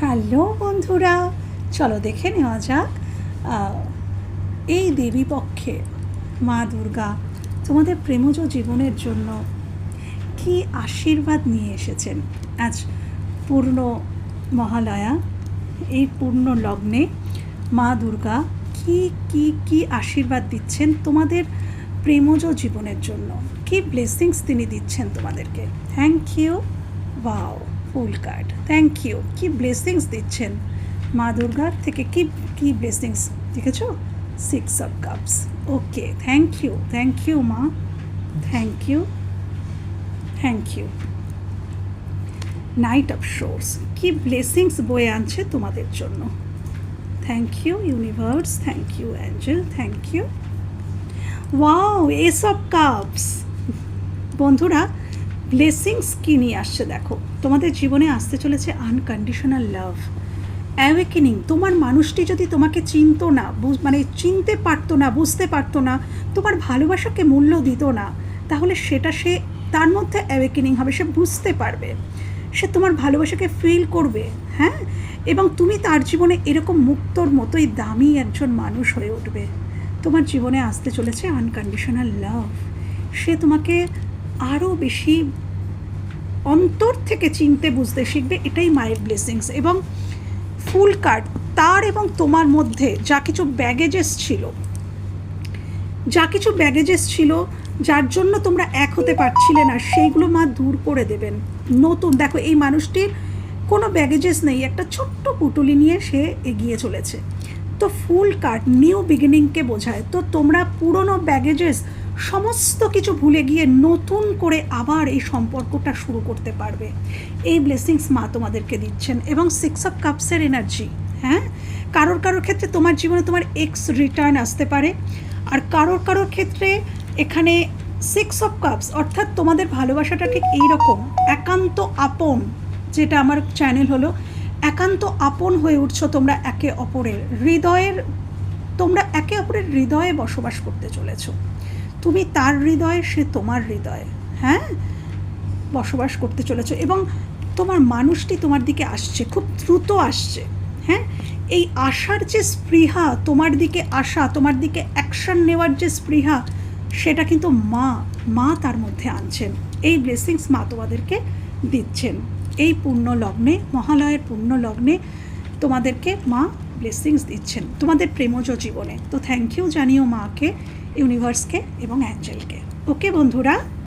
Hello বন্ধুরা, চলো দেখে নেওয়া যাক এই দেবী পক্ষে মা দুর্গা তোমাদের প্রেমজ জীবনের জন্য কি আশীর্বাদ নিয়ে এসেছেন? আজ পূর্ণ মহালয়া, এই পূর্ণ লগ্নে মা দুর্গা কি কি কি আশীর্বাদ দিচ্ছেন তোমাদের প্রেমজ জীবনের জন্য? কি ব্লেসিংস তিনি দিচ্ছেন তোমাদেরকে? Thank you wow full card. Thank you কি ব্লেসিংস দিচ্ছেন মা দুর্গার থেকে? কি কি ব্লেসিংস দেখেছ? Six of cups okay thank you thank you মা। Thank you thank you knight of swords কি ব্লেসিংস বয়ে আনছে তোমাদের জন্য? Thank you universe thank you angel thank you wow ace of cups বন্ধুরা ব্লেসিংস কী নিয়ে আসছে, দেখো। তোমাদের জীবনে আসতে চলেছে আনকন্ডিশনাল লাভ অ্যাওয়েকেনিং তোমার মানুষটি যদি তোমাকে চিনতো না মানে চিনতে পারতো না, বুঝতে পারতো না, তোমার ভালোবাসাকে মূল্য দিত না, তাহলে সেটা সে, তার মধ্যে অ্যাওয়েকেনিং হবে, সে বুঝতে পারবে। সে তোমার ভালোবাসাকে ফিল করবে হ্যাঁ? এবং তুমি তার জীবনে এরকম মুক্তর মতোই দামি একজন মানুষ হয়ে উঠবে। তোমার জীবনে আসতে চলেছে আনকন্ডিশনাল লাভ সে তোমাকে আরও বেশি অন্তর থেকে চিনতে, বুঝতে শিখবে, এটাই মায়ের ব্লেসিংস এবং ফুল কার্ড তার এবং তোমার মধ্যে যা কিছু ব্যাগেজেস ছিল, যা কিছু ব্যাগেজেস ছিল, যার জন্য তোমরা এক হতে পারছিলে না, সেইগুলো মা দূর করে দেবেন। নতুন, দেখো, এই মানুষটির কোনো ব্যাগেজেস নেই, একটা ছোট্ট পুটুলি নিয়ে সে এগিয়ে চলেছে। তো ফুল কার্ড নিউ বিগিনিংকে বোঝায়। তো তোমরা পুরনো ব্যাগেজেস সমস্ত কিছু ভুলে গিয়ে নতুন করে আবার এই সম্পর্কটা শুরু করতে পারবে। এই ব্লেসিংস মা তোমাদেরকে দিচ্ছেন এবং সিক্স অফ কাপসের এনার্জি হ্যাঁ? কারোর কারোর ক্ষেত্রে তোমার জীবনে তোমার এক্স রিটার্ন আসতে পারে আর কারোর কারোর ক্ষেত্রে এখানে সিক্স অফ কাপস অর্থাৎ তোমাদের ভালোবাসাটা ঠিক এইরকম, একান্ত আপন, যেটা আমার চ্যানেল হলো, একান্ত আপন হয়ে উঠছো তোমরা একে অপরের। হৃদয়ের তোমরা একে অপরের হৃদয়ে বসবাস করতে চলেছ। তুমি তার হৃদয়ে, সে তোমার হৃদয়ে হ্যাঁ? বসবাস করতে চলেছ এবং তোমার মানুষটি তোমার দিকে আসছে, খুব দ্রুত আসছে হ্যাঁ? এই আশার যে স্পৃহা, তোমার দিকে আসা তোমার দিকে অ্যাকশন নেওয়ার যে স্পৃহা, সেটা কিন্তু মা মা তার মধ্যে আনছেন। এই ব্লেসিংস মা তোমাদেরকে দিচ্ছেন। এই পূর্ণ লগ্নে মহালয়ের পূর্ণ লগ্নে তোমাদেরকে মা ব্লেসিংস দিচ্ছেন তোমাদের প্রেমজ জীবনে। তো থ্যাংক ইউ জানিও মাকে ইউনিভার্সকে এবং অ্যাঞ্জেলকে ওকে বন্ধুরা?